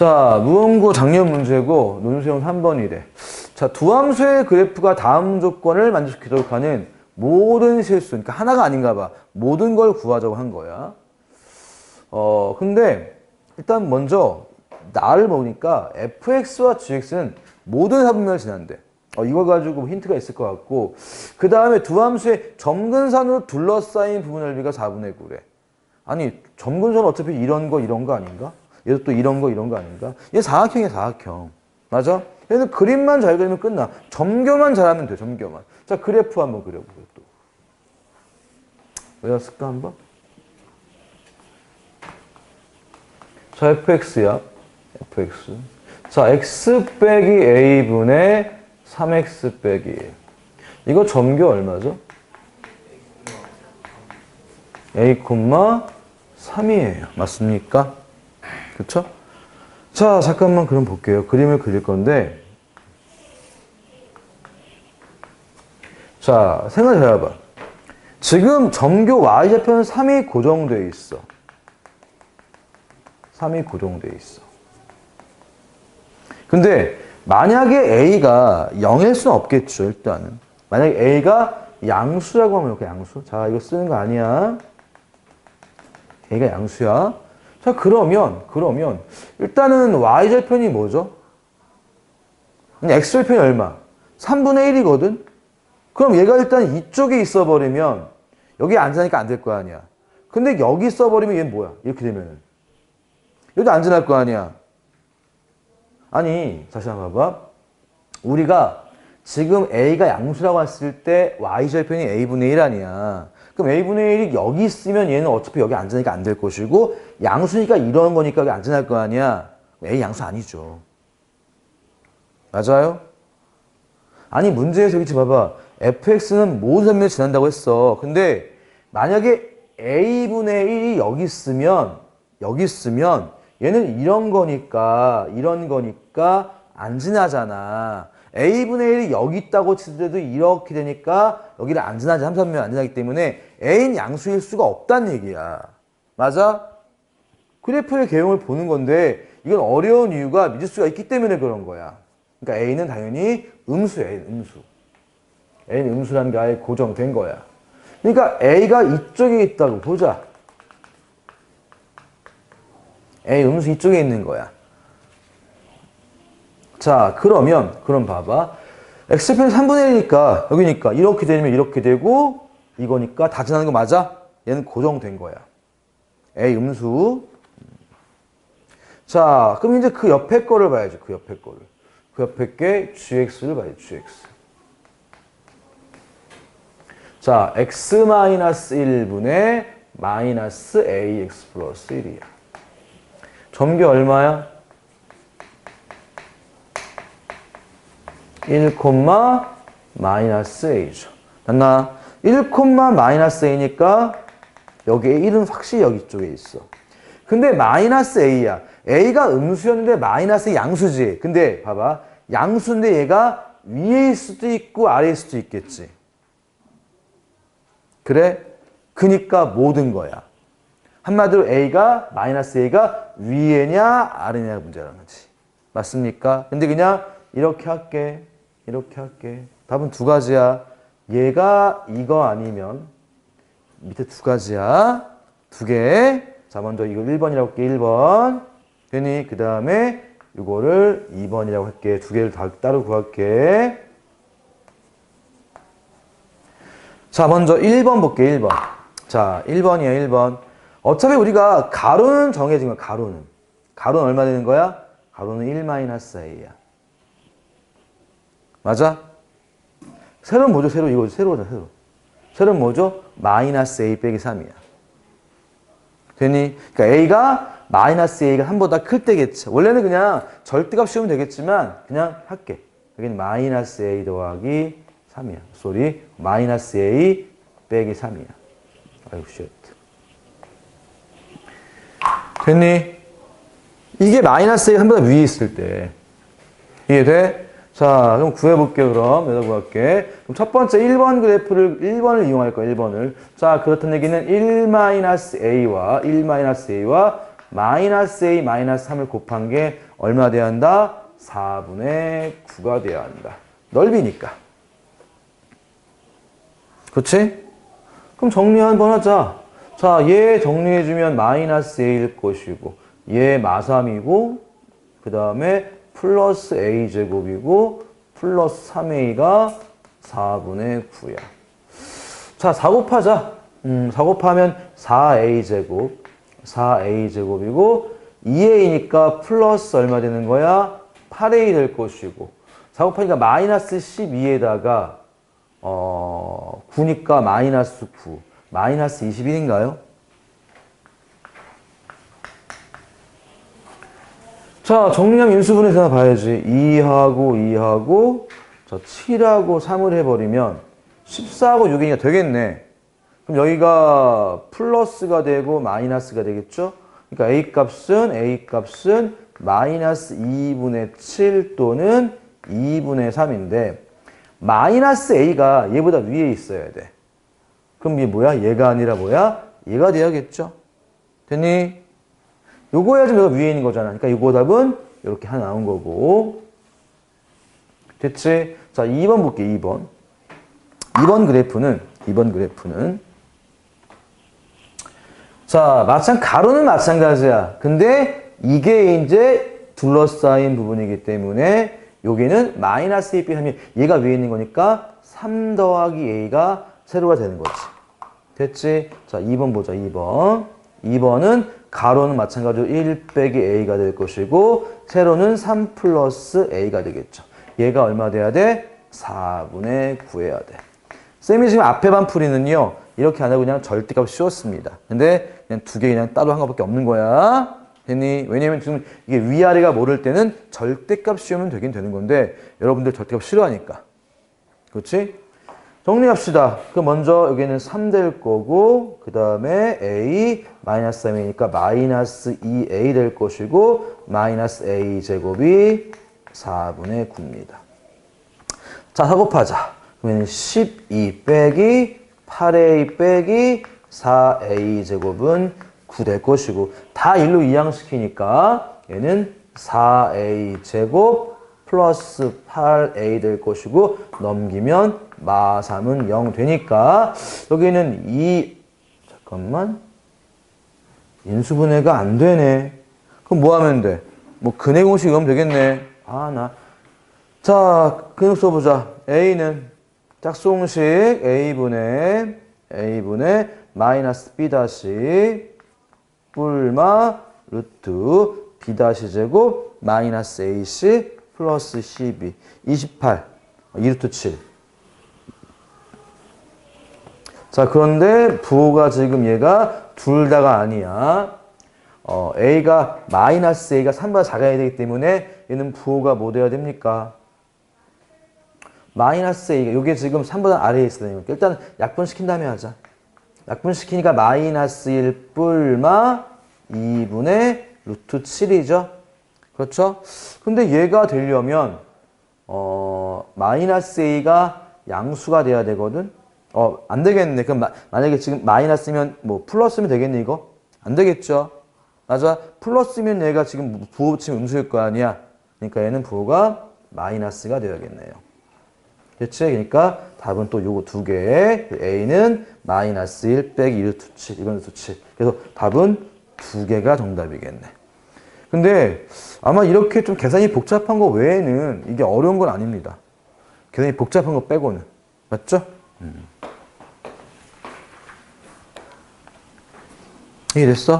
자, 무언고 작년 문제고 논술형 3번 이래. 자, 두 함수의 그래프가 다음 조건을 만족시키도록 하는 모든 실수, 그러니까 하나가 아닌가 봐. 모든 걸 구하자고 한 거야. 어, 근데 일단 먼저 나를 보니까 fx와 gx는 모든 사분면을 지난대. 어, 이걸 가지고 힌트가 있을 것 같고 그 다음에 두 함수의 점근선으로 둘러싸인 부분 넓이가 4분의 9래. 아니 점근선 어차피 이런 거 이런 거 아닌가? 얘도 또 이런 거 이런 거 아닌가? 얘 사각형이야 사각형. 맞아? 얘는 그림만 잘 그리면 끝나. 점교만 잘하면 돼 점교만. 자 그래프 한번 그려보세요 또. 외웠을까 한번? 자 fx야. fx. 자 x 빼기 a분의 3x 빼기 1. 이거 점교 얼마죠? a, 3이에요. 맞습니까? 그쵸? 자, 잠깐만 그럼 볼게요. 그림을 그릴 건데. 자, 생각 잘 해봐. 지금 점교 y좌표는 3이 고정돼 있어. 3이 고정돼 있어. 근데 만약에 a가 0일 수는 없겠죠, 일단은. 만약에 a가 양수라고 하면 이렇게 양수. 자, 이거 쓰는 거 아니야. a가 양수야. 자, 그러면, 그러면, 일단은 y절편이 뭐죠? x절편이 얼마? 3분의 1이거든? 그럼 얘가 일단 이쪽에 있어버리면, 여기 앉으니까 안 될 거 아니야. 근데 여기 있어버리면 얘는 뭐야? 이렇게 되면은. 여기 앉으날 거 아니야. 아니, 다시 한번 봐봐. 우리가 지금 a가 양수라고 했을 때 y절편이 a분의 1 아니야. 그럼 a분의 1이 여기 있으면 얘는 어차피 여기 앉으니까 안 될 것이고 양수니까 이런 거니까 여기 앉으날 거 아니야. a 양수 아니죠. 맞아요? 아니 문제에서 지금 봐봐. fx는 모든 선면을 지난다고 했어. 근데 만약에 a분의 1이 여기 있으면 여기 있으면 얘는 이런 거니까 이런 거니까 안 지나잖아. A분의 1이 여기 있다고 치더라도 이렇게 되니까 여기를 안 지나지 함수하면 안 지나기 때문에 a는 양수일 수가 없다는 얘기야. 맞아? 그래프의 개형을 보는 건데 이건 어려운 이유가 미지수가 있기 때문에 그런 거야. 그러니까 a는 당연히 음수야. 음수. a는 음수라는 게 아예 고정된 거야. 그러니까 a가 이쪽에 있다고 보자. a 음수 이쪽에 있는 거야. 자, 그러면, 그럼 봐봐. x편 3분의 1이니까, 여기니까, 이렇게 되면 이렇게 되고, 이거니까 다 지나는 거 맞아? 얘는 고정된 거야. A 음수. 자, 그럼 이제 그 옆에 거를 봐야지, 그 옆에 거를. 그 옆에 게 gx를 봐야지, gx. 자, x-1분의 마이너스 ax 플러스 1이야. 점교 얼마야? 1, 마이너스 a죠. 됐나? 1, 마이너스 a니까 여기에 1은 확실히 여기 쪽에 있어. 근데 마이너스 a야. a가 음수였는데 마이너스 양수지. 근데 봐봐. 양수인데 얘가 위에일 수도 있고 아래일 수도 있겠지. 그래? 그니까 모든 거야. 한마디로 a가 마이너스 a가 위에냐 아래냐 문제라는 거지. 맞습니까? 근데 그냥 이렇게 할게. 이렇게 할게. 답은 두 가지야. 얘가 이거 아니면 밑에 두 가지야. 두 개. 자, 먼저 이거 1번이라고 할게. 1번. 되니? 그 다음에 이거를 2번이라고 할게. 두 개를 다 따로 구할게. 자, 먼저 1번 볼게. 1번. 자, 1번이야. 1번. 어차피 우리가 가로는 정해진 거야. 가로는. 가로는 얼마 되는 거야? 가로는 1-a야. 맞아? 세로는 뭐죠? 세로 이거죠. 세로죠. 세로. 세로는 뭐죠? 마이너스 a 빼기 3이야. 되니? 그러니까 a가 마이너스 a가 3보다 클 때겠지. 원래는 그냥 절대값 씌우면 되겠지만 그냥 할게. 여기는 마이너스 a 더하기 3이야. 쏘리. 마이너스 a 빼기 3이야. 아이고 쉣. 됐니? 이게 마이너스 a가 3보다 위에 있을 때. 이해돼? 자, 그럼 구해볼게요, 그럼. 여기다 구할게. 그럼 첫 번째 1번 그래프를, 1번을 이용할 거야, 1번을. 자, 그렇다는 얘기는 1-a와, 1-a와 마이너스 a 마이너스 3을 곱한 게 얼마 돼야 한다? 4분의 9가 돼야 한다. 넓이니까. 그렇지? 그럼 정리 한번 하자. 자, 얘 정리해주면 마이너스 a일 것이고 얘 마삼이고 그 다음에 플러스 a 제곱이고 플러스 3a가 4분의 9야. 자, 4 곱하자. 음, 4 곱하면 4a 제곱, 4a 제곱이고 2a니까 플러스 얼마 되는 거야? 8a 될 것이고 4 곱하니까 마이너스 12에다가 어, 9니까 마이너스 9, 마이너스 21인가요? 자, 정리하면 인수분해서 봐야지. 2하고 2하고 저 7하고 3을 해버리면 14하고 6이니까 되겠네. 그럼 여기가 플러스가 되고 마이너스가 되겠죠? 그러니까 A 값은 A 값은 마이너스 2분의 7 또는 2분의 3인데 마이너스 A가 얘보다 위에 있어야 돼. 그럼 얘 뭐야? 얘가 아니라 뭐야? 얘가 돼야겠죠? 됐니? 요거 해야지 내가 위에 있는 거잖아. 그러니까 요거 답은 이렇게 하나 나온 거고. 됐지? 자, 2번 볼게, 2번. 2번 그래프는, 2번 그래프는. 자, 마찬, 가로는 마찬가지야. 근데 이게 이제 둘러싸인 부분이기 때문에 여기는 마이너스 2b 하면 얘가 위에 있는 거니까 3 더하기 a가 세로가 되는 거지. 됐지? 자, 2번 보자, 2번. 2번은 가로는 마찬가지로 1 빼기 a가 될 것이고 세로는 3 플러스 a가 되겠죠. 얘가 얼마 돼야 돼? 4분의 9해야 돼. 쌤이 지금 앞에 반 풀이는요. 이렇게 안 하고 그냥 절대값 씌웠습니다. 근데 그냥 두 개 그냥 따로 한 것밖에 없는 거야. 됐니? 왜냐면 지금 이게 위아래가 모를 때는 절대값 씌우면 되긴 되는 건데 여러분들 절대값 싫어하니까. 그렇지? 정리합시다. 그 먼저 여기는 3 될 거고 그 다음에 a 마이너스 3이니까 마이너스 2a 될 것이고 마이너스 a 제곱이 4분의 9입니다. 자, 사곱하자. 그러면 12 빼기 8a 빼기 4a 제곱은 9 될 것이고 다 일로 이항시키니까 얘는 4a 제곱 플러스 8a 될 것이고 넘기면 마 3은 0 되니까 여기는 2 잠깐만 인수분해가 안 되네. 그럼 뭐 하면 돼? 뭐 근해 공식 이으면 되겠네. 아 나. 자 근육 써보자. a는 짝수공식 a분의 a분의 마이너스 b 다시 뿔마 루트 b 다시 제곱 마이너스 ac 플러스 12 28 2루트 7 자, 그런데 부호가 지금 얘가 둘 다가 아니야. 어, A가 마이너스 A가 3보다 작아야 되기 때문에 얘는 부호가 뭐 돼야 됩니까? 마이너스 A가 요게 지금 3보다 아래에 있어야 되니까 일단 약분시킨 다음에 하자. 약분시키니까 마이너스 1 뿔마 2분의 루트 7이죠. 그렇죠? 근데 얘가 되려면 어, 마이너스 A가 양수가 돼야 되거든. 어, 안 되겠네. 그럼 마, 만약에 지금 마이너스면 뭐 플러스면 되겠니 이거? 안 되겠죠. 맞아. 플러스면 얘가 지금 부호 치면 음수일 거 아니야. 그러니까 얘는 부호가 마이너스가 되어야겠네요. 그렇지? 그러니까 답은 또 요거 두 개. A는 마이너스 1 빼기 1 루트 7. 이건 7. 그래서 답은 두 개가 정답이겠네. 근데 아마 이렇게 좀 계산이 복잡한 거 외에는 이게 어려운 건 아닙니다. 계산이 복잡한 거 빼고는. 맞죠? 음. 이해됐어?